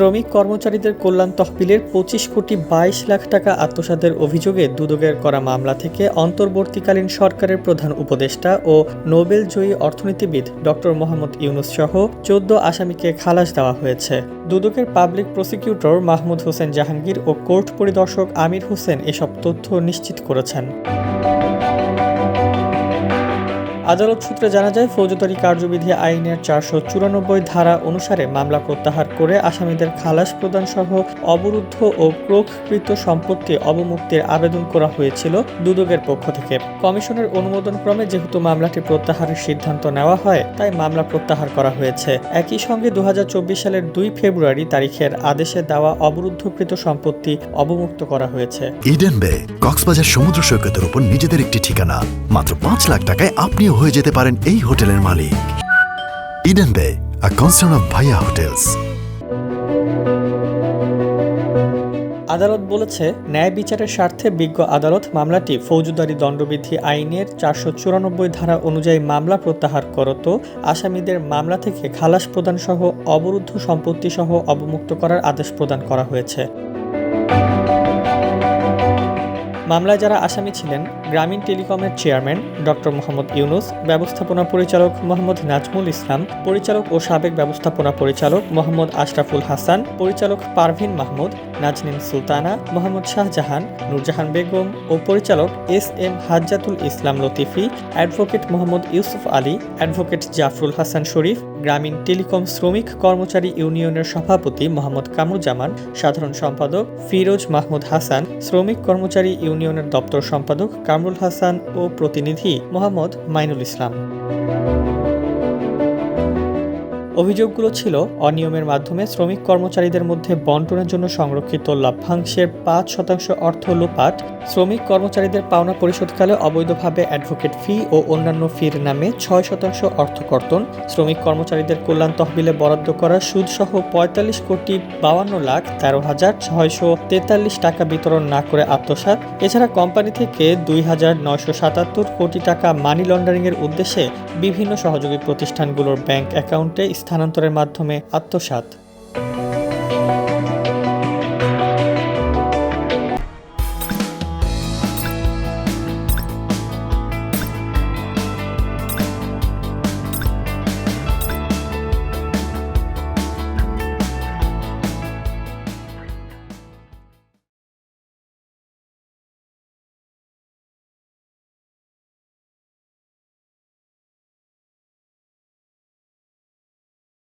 শ্রমিক কর্মচারীদের কল্যাণ তহবিলের পঁচিশ কোটি বাইশ লাখ টাকা আত্মসাতের অভিযোগে দুদকের করা মামলা থেকে অন্তর্বর্তীকালীন সরকারের প্রধান উপদেষ্টা ও নোবেল জয়ী অর্থনীতিবিদ ডক্টর মোহাম্মদ ইউনুস সহ চোদ্দ আসামিকে খালাস দেওয়া হয়েছে। দুদকের পাবলিক প্রসিকিউটর মাহমুদ হোসেন জাহাঙ্গীর ও কোর্ট পরিদর্শক আমির হোসেন এসব তথ্য নিশ্চিত করেছেন। আদালত সূত্রে জানা যায়, ফৌজদারি কার্যবিধি আইনের চারশো চুরানব্বই ধারা অনুসারে মামলা প্রত্যাহার করে আসামিদের খালাস প্রদান সহ অবরুদ্ধ ও ক্রোককৃত সম্পত্তি অবমুক্তির আবেদন করা হয়েছিল দুদকের পক্ষ থেকে। কমিশনের অনুমোদন ক্রমে যেহেতু মামলাটি প্রত্যাহারের সিদ্ধান্ত নেওয়া হয়, তাই মামলা প্রত্যাহার করা হয়েছে। একই সঙ্গে দু হাজার চব্বিশ সালের দুই ফেব্রুয়ারি তারিখের আদেশে দেওয়া অবরুদ্ধকৃত সম্পত্তি অবমুক্ত করা হয়েছে। ইডেন বে কক্সবাজার সমুদ্র সৈকতের উপর নিজেদের একটি ঠিকানা। মাত্র পাঁচ লাখ টাকায় আপনিও হয়ে যেতে পারেন এই হোটেলের মালিক। Eden Bay a concern of Bhaiya hotels আদালত বলেছে, ন্যায় বিচারের স্বার্থে বিজ্ঞ আদালত মামলাটি ফৌজদারি দণ্ডবিধি আইনের চারশো চুরানব্বই ধারা অনুযায়ী মামলা প্রত্যাহার করত। আসামিদের মামলা থেকে খালাস প্রদান সহ অবরুদ্ধ সম্পত্তি সহ অবমুক্ত করার আদেশ প্রদান করা হয়েছে। মামলায় যারা আসামি ছিলেন গ্রামীণ টেলিকমের চেয়ারম্যান ডক্টর মোহাম্মদ ইউনুস, ব্যবস্থাপনা পরিচালক মোহাম্মদ নাজমুল ইসলাম, পরিচালক ও সাবেক ব্যবস্থাপনা পরিচালক মোহাম্মদ আশরাফুল হাসান, পরিচালক পারভিন মাহমুদ, নাজনীন সুলতানা, মোহাম্মদ শাহজাহান, নূরজাহান বেগম ও পরিচালক S M Hajjatul Islam Latifi, advocate Mohammad Yusuf Ali, advocate Jafrul Hasan Sharif, Grameen telecom শ্রমিক কর্মচারী ইউনিয়নের সভাপতি মোহাম্মদ কামরুজ্জামান, সাধারণ সম্পাদক ফিরোজ মাহমুদ হাসান, শ্রমিক কর্মচারী ইউনিয়নের দপ্তর সম্পাদক কামরুল হাসান ও প্রতিনিধি মোহাম্মদ মাইনুল ইসলাম। অভিযোগগুলো ছিল, অনিয়মের মাধ্যমে শ্রমিক কর্মচারীদের মধ্যে বন্টনের জন্য সংরক্ষিত লভ্যাংশের পাঁচ শতাংশ অর্থ লোপাট শ্রমিক কর্মচারীদের পাওনা পরিশোধকালে অবৈধভাবে অ্যাডভোকেট ফি ও অন্যান্য ফির নামে ছয় শতাংশ অর্থ কর্তন, শ্রমিক কর্মচারীদের কল্যাণ তহবিলে বরাদ্দ করা সুদসহ পঁয়তাল্লিশ কোটি বাউান্ন লাখ তেরো হাজার ছয়শো তেতাল্লিশ টাকা বিতরণ না করে আত্মসাৎ। এছাড়া কোম্পানি থেকে দুই হাজার নয়শো সাতাত্তর কোটি টাকা মানি লন্ডারিংয়ের উদ্দেশ্যে বিভিন্ন সহযোগী প্রতিষ্ঠানগুলোর ব্যাংক অ্যাকাউন্টে স্থানান্তরের মাধ্যমে আত্মসাৎ।